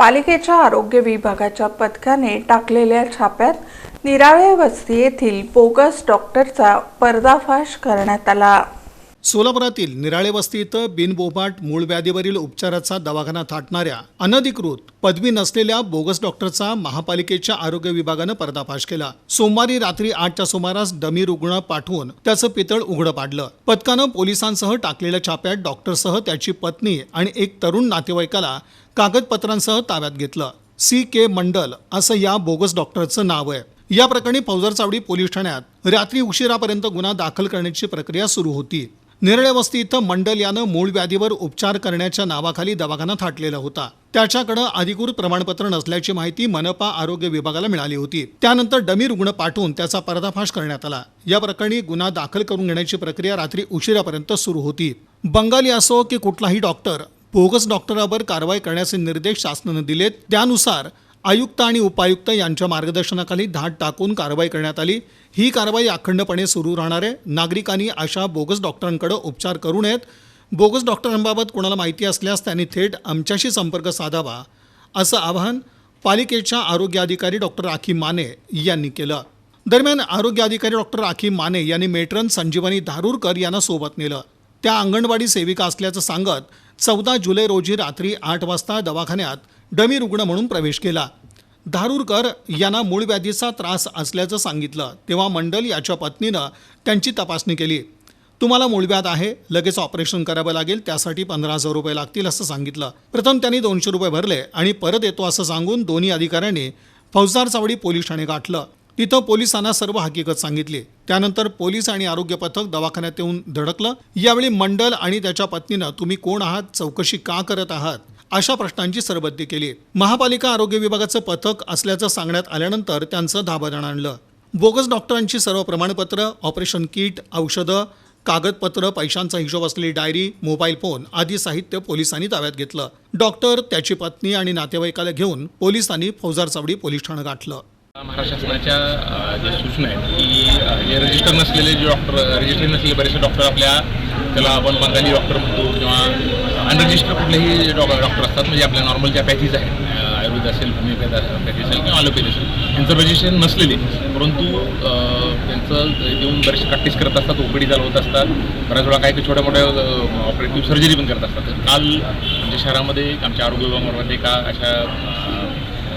पालिकेच्या आरोग्य विभागाच्या पथकाने टाकलेल्या छाप्यात निराळे वस्ती येथील बोगस डॉक्टरचा पर्दाफाश करण्यात आला. सोलापुरातील निराळे वस्ती इथं बिनबोभाट मूळ व्याधीवरील उपचाराचा दवाखाना थाटणाऱ्या अनधिकृत पदवी नसलेल्या बोगस डॉक्टरचा महापालिकेच्या आरोग्य विभागानं पर्दाफाश केला. सोमवारी रात्री आठच्या सुमारास डमी रुग्ण पाठवून त्याचं पितळ उघडं पाडलं. पथकानं पोलिसांसह टाकलेल्या छाप्यात डॉक्टरसह त्याची पत्नी आणि एक तरुण नातेवाईकाला कागदपत्रांसह ताब्यात घेतलं. सी के मंडल असं या बोगस डॉक्टरचं नाव आहे. या प्रकरणी फौजर चावडी पोलीस ठाण्यात रात्री उशिरापर्यंत गुन्हा दाखल करण्याची प्रक्रिया सुरू होती. निरळे वस्ती इथं मंडल यानं मूळ व्याधीवर उपचार करण्याच्या नावाखाली दवाखाना थाटलेला होता. त्याच्याकडे अधिकृत प्रमाणपत्र नसल्याची माहिती मनपा आरोग्य विभागाला मिळाली होती. त्यानंतर डमी रुग्ण पाठवून त्याचा पर्दाफाश करण्यात आला. या प्रकरणी गुन्हा दाखल करून घेण्याची प्रक्रिया रात्री उशिरापर्यंत सुरू होती. बंगाली असो की कुठलाही डॉक्टर बोगस डॉक्टरावर कारवाई करण्याचे निर्देश शासनानं दिलेत. त्यानुसार आयुक्त आणि उपायुक्त यांच्या मार्गदर्शनाखाली धाट टाकून कारवाई करण्यात आली. ही कारवाई अखंडपणे सुरू राहणार आहे. नागरिकांनी अशा बोगस डॉक्टरांकडे उपचार करू नयेत. बोगस डॉक्टरांबाबत कोणाला माहिती असल्यास त्यांनी थेट आमच्याशी संपर्क साधावा असं आवाहन पालिकेच्या आरोग्य अधिकारी डॉक्टर राखी माने यांनी केलं. दरम्यान आरोग्य अधिकारी डॉक्टर राखी माने यांनी मेट्रन संजीवनी धारूरकर यांना सोबत नेलं. त्या अंगणवाडी सेविका असल्याचं सांगत चौदा जुलै रोजी रात्री आठ वाजता दवाखान्यात डमी रुग्ण म्हणून प्रवेश केला. धारूरकर यांना मूळ व्याधीचा त्रास असल्याचं सांगितलं तेव्हा मंडल याच्या पत्नीनं त्यांची तपासणी केली. तुम्हाला मूळव्याध आहे लगेच ऑपरेशन करावं लागेल त्यासाठी पंधरा हजार रुपये लागतील असं सांगितलं. प्रथम त्यांनी दोनशे रुपये भरले आणि परत येतो असं सांगून दोन्ही अधिकाऱ्यांनी फौजदार चावडी पोलीस ठाणे गाठलं. तिथं पोलिसांना सर्व हकीकत सांगितली. त्यानंतर पोलीस आणि आरोग्य पथक दवाखान्यात येऊन धडकलं. यावेळी मंडल आणि त्याच्या पत्नीनं तुम्ही कोण आहात? चौकशी का करत आहात? अशा प्रश्नांची सरबत्ती केली. महापालिका आरोग्य विभागाचं पथक असल्याचं सांगण्यात आल्यानंतर त्यांचं धाबादण आणलं. बोगस डॉक्टरांची सर्व प्रमाणपत्र ऑपरेशन किट औषधं कागदपत्र पैशांचा हिशोब असलेली डायरी मोबाईल फोन आदी साहित्य पोलिसांनी ताब्यात घेतलं. डॉक्टर त्याची पत्नी आणि नातेवाईकाला घेऊन पोलिसांनी फौजार चावडी पोलीस ठाणं गाठलं. महाराष्ट्र शासनाच्या ज्या सूचना आहेत की जे रजिस्टर नसलेले जे डॉक्टर रजिस्टर नसलेले बरेचसे डॉक्टर आपल्या त्याला आपण बंगाली डॉक्टर म्हणतो किंवा अनरजिस्टर कुठलेही डॉ डॉक्टर असतात म्हणजे आपल्या नॉर्मल ज्या पॅथीज आहेत आयुर्वेद असेल होमिओपॅथ पॅथी असेल किंवा ॲलोपॅथी असेल यांचं रजिस्ट्रेशन नसलेले. परंतु त्यांचं देऊन बरेचसे प्रॅक्टिस करत असतात ओपीडी चालवत असतात बऱ्याच वेळा काही काही छोट्या मोठ्या ऑपरेटिव्ह सर्जरी पण करत असतात. काल म्हणजे शहरामध्ये आमच्या आरोग्य विभागामध्ये एका अशा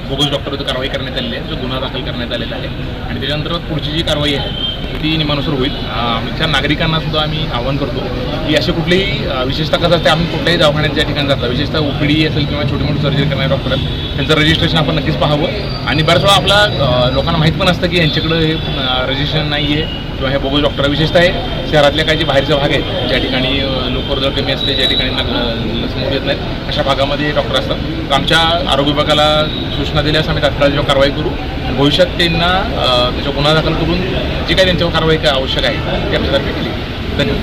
बोगस डॉक्टरवर कारवाई करण्यात आलेली आहे जो गुन्हा दाखल करण्यात आलेला आहे. आणि त्याच्यानंतर पुढची जी कारवाई आहे ती नियमानुसार होईल. आमच्या नागरिकांना सुद्धा आम्ही आवाहन करतो की असे कुठलेही विशेषतः कसं असते आम्ही कुठल्याही दवाखान्यात ज्या ठिकाणी जातात विशेषतः ओपीडी असेल किंवा छोटी मोठी सर्जरी करणारे डॉक्टर त्यांचं रजिस्ट्रेशन आपण नक्कीच पाहावं. आणि बऱ्याच वेळा आपला लोकांना माहीत पण असतं की यांच्याकडं हे रजिस्ट्रेशन नाही आहे किंवा हे बोगस डॉक्टर विशेषतः आहे शहरातल्या काही जे बाहेरचे भाग आहेत ज्या ठिकाणी लोकवर्दळ कमी असते ज्या ठिकाणी नग- समोर येत नाहीत अशा भागामध्ये डॉक्टर असतात. तर आमच्या आरोग्य विभागाला सूचना दिल्यास आम्ही तात्काळ त्याच्यावर कारवाई करू आणि भविष्यात त्यांना अं, त्याच्यावर गुन्हा दाखल करून जी काही त्यांच्यावर कारवाई काय आवश्यक आहे ती आमच्यातर्फे केली. धन्यवाद.